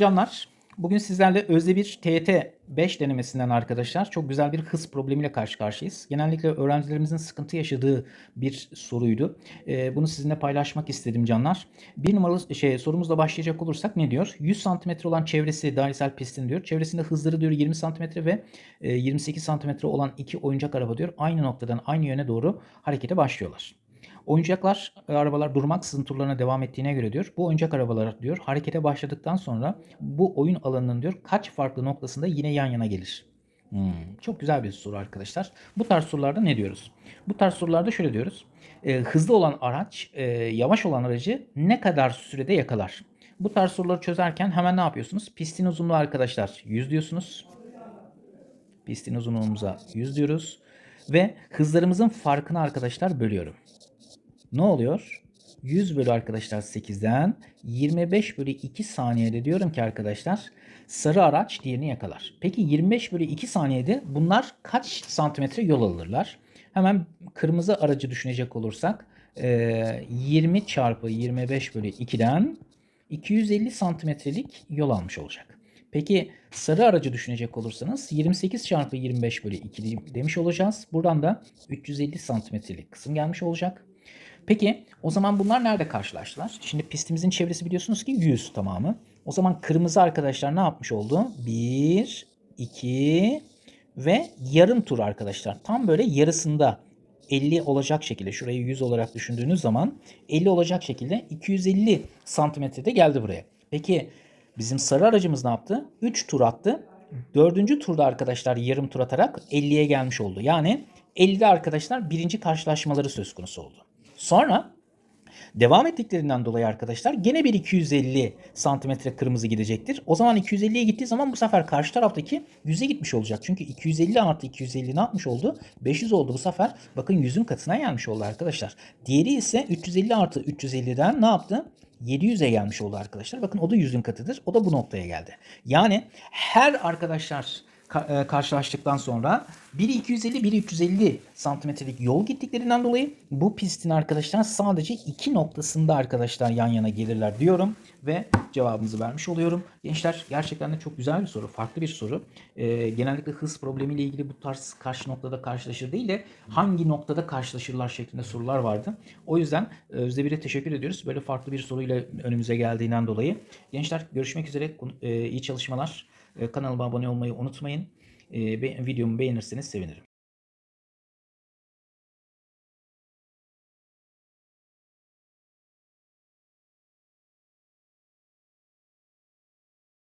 canlar. Bugün sizlerle Özde bir TYT 5 denemesinden arkadaşlar çok güzel bir hız problemiyle karşı karşıyayız. Genellikle öğrencilerimizin sıkıntı yaşadığı bir soruydu. Ee, bunu sizinle paylaşmak istedim canlar. Bir numaralı şey sorumuzla başlayacak olursak ne diyor? 100 cm olan çevresi dairesel pistin diyor. Çevresinde hızları diyor 20 cm ve e, 28 cm olan iki oyuncak araba diyor. Aynı noktadan aynı yöne doğru harekete başlıyorlar. Oyuncaklar, e, arabalar durmaksızın turlarına devam ettiğine göre diyor. Bu oyuncak arabalar diyor harekete başladıktan sonra bu oyun alanının diyor kaç farklı noktasında yine yan yana gelir. Hmm, çok güzel bir soru arkadaşlar. Bu tarz sorularda ne diyoruz? Bu tarz sorularda şöyle diyoruz. E, hızlı olan araç e, yavaş olan aracı ne kadar sürede yakalar? Bu tarz soruları çözerken hemen ne yapıyorsunuz? Pistin uzunluğu arkadaşlar 100 diyorsunuz. Pistin uzunluğumuza 100 diyoruz. Ve hızlarımızın farkını arkadaşlar bölüyorum. Ne oluyor? 100 bölü arkadaşlar 8'den 25 bölü 2 saniyede diyorum ki arkadaşlar sarı araç diğerini yakalar. Peki 25 bölü 2 saniyede bunlar kaç santimetre yol alırlar? Hemen kırmızı aracı düşünecek olursak eee, 20 çarpı 25 bölü 2'den 250 santimetrelik yol almış olacak. Peki sarı aracı düşünecek olursanız 28 çarpı 25 bölü 2 demiş olacağız. Buradan da 350 santimetrelik kısım gelmiş olacak. Peki o zaman bunlar nerede karşılaştılar? Şimdi pistimizin çevresi biliyorsunuz ki 100 tamamı. O zaman kırmızı arkadaşlar ne yapmış oldu? 1, 2 ve yarım tur arkadaşlar. Tam böyle yarısında 50 olacak şekilde şurayı 100 olarak düşündüğünüz zaman 50 olacak şekilde 250 santimetrede geldi buraya. Peki bizim sarı aracımız ne yaptı? 3 tur attı. Dördüncü turda arkadaşlar yarım tur atarak 50'ye gelmiş oldu. Yani 50'de arkadaşlar birinci karşılaşmaları söz konusu oldu. Sonra devam ettiklerinden dolayı arkadaşlar gene bir 250 santimetre kırmızı gidecektir. O zaman 250'ye gittiği zaman bu sefer karşı taraftaki 100'e gitmiş olacak. Çünkü 250 artı 250 ne yapmış oldu? 500 oldu bu sefer. Bakın 100'ün katına gelmiş oldu arkadaşlar. Diğeri ise 350 artı 350'den ne yaptı? 700'e gelmiş oldu arkadaşlar. Bakın o da 100'ün katıdır. O da bu noktaya geldi. Yani her arkadaşlar ka- karşılaştıktan sonra biri 250 biri 350 santimetrelik yol gittiklerinden dolayı bu pistin arkadaşlar sadece iki noktasında arkadaşlar yan yana gelirler diyorum ve cevabımızı vermiş oluyorum. Gençler gerçekten de çok güzel bir soru, farklı bir soru. Ee, genellikle hız problemiyle ilgili bu tarz karşı noktada karşılaşır değil de hangi noktada karşılaşırlar şeklinde sorular vardı. O yüzden e, Özde Bir'e teşekkür ediyoruz. Böyle farklı bir soruyla önümüze geldiğinden dolayı. Gençler görüşmek üzere. Ee, iyi çalışmalar. Ee, Kanalıma abone olmayı unutmayın. Ee, videomu beğenirseniz sevinirim.